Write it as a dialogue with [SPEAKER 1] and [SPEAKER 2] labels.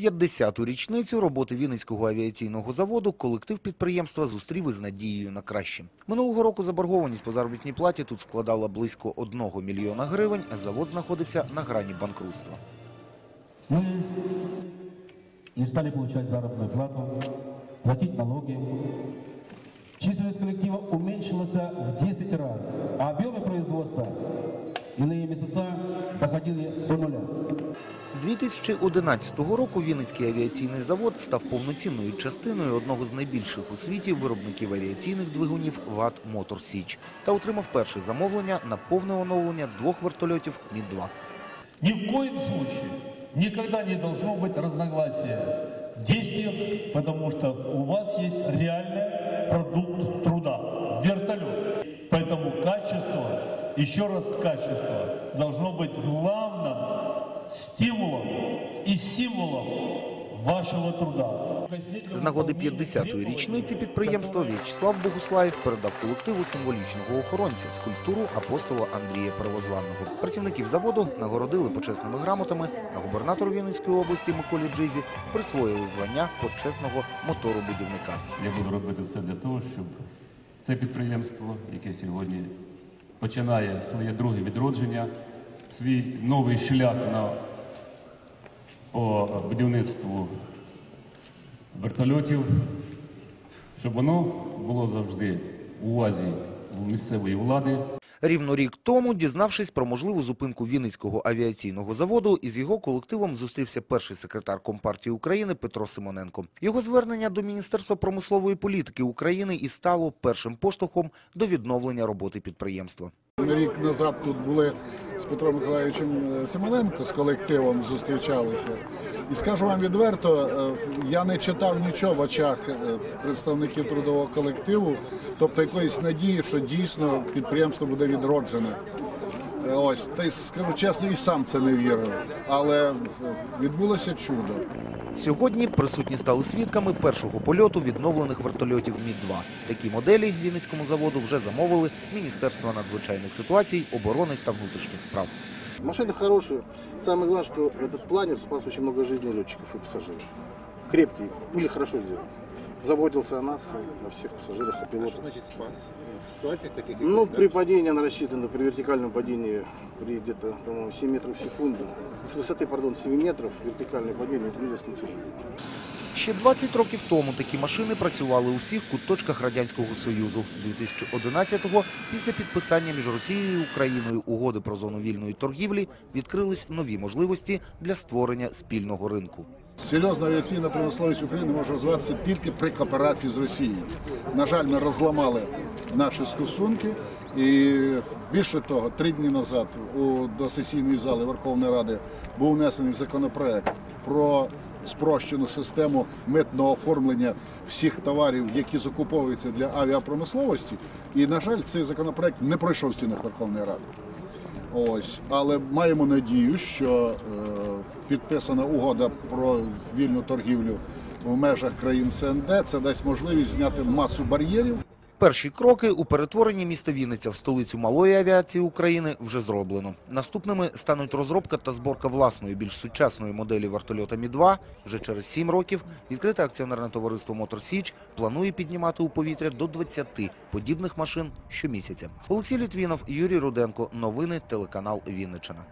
[SPEAKER 1] 50-ту річницю роботи Вінницького авіаційного заводу колектив підприємства зустрів із надією на краще. Минулого року заборгованість по заробітній платі тут складала близько 1 мільйона гривень, а завод знаходився на грані банкрутства.
[SPEAKER 2] Мы не стали получать заработную плату, платить налоги. Численность коллектива уменьшилась в 10 раз, а объемы производства иные месяца доходили до нуля.
[SPEAKER 1] 2011 року Вінницький авіаційний завод став повноцінною частиною одного з найбільших у світі виробників авіаційних двигунів ВАТ Мотор Січ та отримав перше замовлення на повне оновлення двох вертольотів Мі-2.
[SPEAKER 3] Ни в коем случае никогда не должно быть разногласия в действиях, потому что у вас есть реальный продукт труда – вертолет. Поэтому качество, еще раз качество, должно быть главным стимулом и символом вашего труда.
[SPEAKER 1] З нагоди 50-ї річниці підприємства В'ячеслав Богуслаєв передав колективу символічного охоронця скульптуру апостола Андрія Первозванного. Працівників заводу нагородили почесними грамотами, а губернатору Вінницької області Миколі Джизі присвоїли звання почесного моторобудівника.
[SPEAKER 4] Я буду робити все для того, щоб це підприємство, яке сьогодні починає своє друге відродження, свій новий шлях на, по будівництву вертольотів, щоб воно було завжди у увазі місцевої влади.
[SPEAKER 1] Рівно рік тому, дізнавшись про можливу зупинку Вінницького авіаційного заводу, із його колективом зустрівся перший секретар Компартії України Петро Симоненко. Його звернення до Міністерства промислової політики України і стало першим поштовхом до відновлення роботи підприємства.
[SPEAKER 5] Рік назад тут були з Петром Миколаївичем е, Симоненко з колективом зустрічалися. І скажу вам відверто, е, я не читав нічого в очах е, представників трудового колективу, тобто якоїсь надії, що дійсно підприємство буде відроджене. Е, Ось, та й скажу чесно, і сам це не вірив. Але відбулося чудо.
[SPEAKER 1] Сьогодні присутні стали свідками першого польоту відновлених вертольотів Мі-2. Такі моделі Вінницькому заводу вже замовили Міністерство надзвичайних ситуацій, оборони та внутрішніх справ.
[SPEAKER 6] Машина хорошая. Самое главное, что этот планер спас очень много жизней летчиков и пассажиров. Крепкий, или хорошо сделан. Заботился о нас, о всех пассажирах, о пилотах.
[SPEAKER 7] Значит, спас. В ситуациях таких,
[SPEAKER 6] Ну, при падении она рассчитана, при вертикальном падении, при где-то, по-моему, 7 метров в секунду. С высоты, пардон, 7 метров вертикальное падение, люди живыми.
[SPEAKER 1] Ще 20 років тому такі машини працювали у всіх куточках Радянського Союзу. 2011-го, після підписання між Росією і Україною угоди про зону вільної торгівлі, відкрились нові можливості для створення спільного ринку.
[SPEAKER 5] Серйозна авіаційна промисловість України може розвиватися тільки при кооперації з Росією. На жаль, ми розламали наші стосунки. І більше того, три дні назад у до сесійної зали Верховної Ради був внесений законопроект про спрощену систему митного оформлення всіх товарів, які закуповуються для авіапромисловості. І, на жаль, цей законопроект не пройшов в стінах Верховної Ради. Ось, але маємо надію, що е, підписана угода про вільну торгівлю в межах країн СНД це дасть можливість зняти масу бар'єрів.
[SPEAKER 1] Перші кроки у перетворенні міста Вінниця в столицю малої авіації України вже зроблено. Наступними стануть розробка та зборка власної більш сучасної моделі вертольота Мі-2. Вже через 7 років відкрите акціонерне товариство «Мотор Січ» планує піднімати у повітря до 20 подібних машин щомісяця. Олексій Літвінов, Юрій Руденко. Новини телеканал Вінниччина.